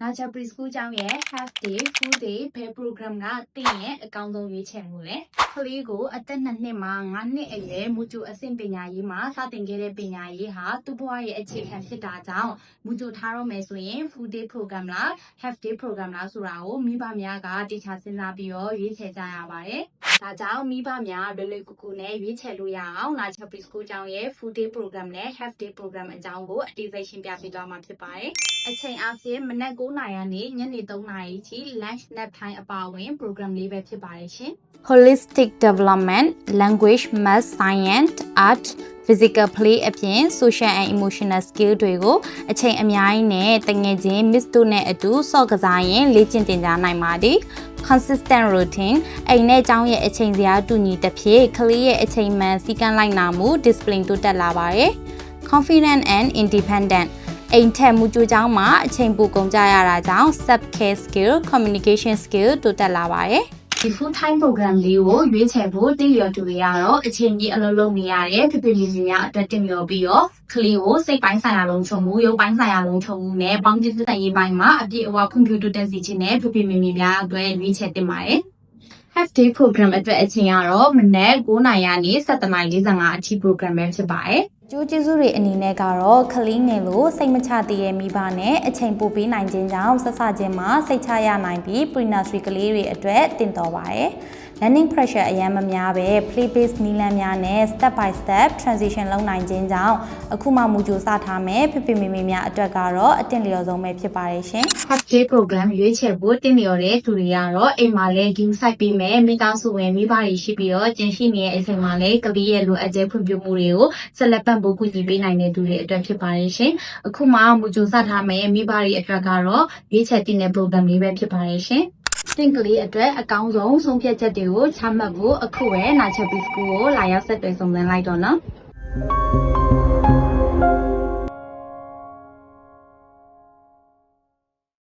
Nature Preschool ကျောင်းရဲ့ half day full day ဘယ် program ကတင်ရဲ့အကောင်းဆုံးရွေးချယ်မှုလဲကလေးကိုအသက်2နှစ်မှ9နှစ်အရွယ်မူကြိုအဆင့်ပညာရေးမှာစတင်ခဲ့တဲ့ပညာရေးဟာသူ့ဘဝရဲ့အခြေခံဖြစ်တာကြောင့်မူကြိုထားတော့မယ်ဆိုရင် full day program လား half day program လားဆိုတာကိုမိဘများကတေချာစဉ်းစားပြီးတော့ရွေးချယ်ကြရပါတယ်ဒါကြောင့်မိဘများလွယ်လွယ်ကူကူနဲ့ရွေးချယ်လို့ရအောင် Nature Preschool ကျောင်းရဲ့ full day program နဲ့ half day program အကြောင်းကိုအသေးစိတ်ရှင်းပြပေးသွားမှာဖြစ်ပါတယ်အချိန်အားဖြင့်မနက်9:00နာရီကနေညနေ3:00နာရီထိ lunch nap time အပါအဝင် program လေးပဲဖြစ်ပါတယ်ရှင် holistic development language math science art physical play အပြင် social and emotional skill တွေကိုအချိန်အများကြီးနဲ့တငယ်ချင်း miss တို့နဲ့အတူစော့ကစားရင်လေ့ကျင့်သင်ကြားနိုင်ပါတယ် consistent routine အိမ်နဲ့ကျောင်းရဲ့အချိန်စရာတူညီတစ်ဖြစ်ကလေးရဲ့အချိန်မှန်စီကံလိုက်နာမှု discipline တိုးတက်လာပါတယ် confident and independent အိမ်ထက်မူကြိုကျောင်းမှာအချိန်ပိုကုန်ကြရတာကြောင့် self care skill communication skill တိုးတက်လာပါတယ်ဒီ full time program လေးကိုရွေးချယ်ဖို့တင်လျော်သူတွေကတော့အချိန်ကြီးအလုပ်လုပ်နေရတဲ့ဖြစ်ဖြစ်လေးများအတွက်တင်လျော်ပြီးတော့ကလေးကိုစိတ်ပိုင်းဆိုင်ရာလုံးချုံမှုရုပ်ပိုင်းဆိုင်ရာလုံးချုံမှုနဲ့ပေါင်းတင်သက်ရေးပိုင်းမှာအပြည့်အဝဖွံ့ဖြိုးတိုးတက်စေခြင်းနဲ့ဖြစ်ဖြစ်မီမီများအတွက်ရွေးချယ်တင်ပါတယ် half day program အတွက်အချိန်ကတော့မနက်9:00နာရီကနေ7:45အထိ program ပဲဖြစ်ပါတယ် ကျိုးကျေးဇူးတွေအနေနဲ့ကတော့ကလေးငယ်လို့စိတ်မချသေးရဲ့မိဘနဲ့အချိန်ပိုပေးနိုင်ခြင်းကြောင့်ဆက်ဆချင်းမှာစိတ်ချရနိုင်ပြီး pre-nursery ကလေးတွေအတွက်တင်တော်ပါတယ်။ learning pressure အရင်မများပဲ play based နည်းလမ်းများနဲ့ step by step transition လုပ်နိုင်ခြင်းကြောင့်အခုမှမူကြိုစထားမယ်ဖြစ်ဖြစ်မေမေများအတွက်ကတော့အတင်လျော်ဆုံးပဲဖြစ်ပါတယ်ရှင်။ half day program ရွေးချယ်ဖို့တင်လျော်တဲ့သူတွေကတော့အိမ်မှာလည်း game site ပေးမယ်မိသားစုဝင်မိဘတွေရှိပြီးတော့ကျန်ရှိနေတဲ့အချိန်မှာလည်းကလေးရဲ့လိုအပ်ချက်ဖွံ့ဖြိုးမှုတွေကိုဆက်လက်ပံ့ပိုးကူညီပေးနိုင်တဲ့သူတွေအတွက်ဖြစ်ပါတယ်ရှင်အခုမှမူကြိုစထားမယ်မိဘတွေအတွက်ကတော့ရွေးချယ်တင်တဲ့ program လေးပဲဖြစ်ပါတယ်ရှင်တင်ကလေးအတွက်အကောင်းဆုံးဆုံးဖြတ်ချက်တွေကိုချမှတ်ဖို့အခုပဲ Nature Biz School ကိုလာရောက်ဆက်သွယ်ဆောင်စမ်းလိုက်တော့နော်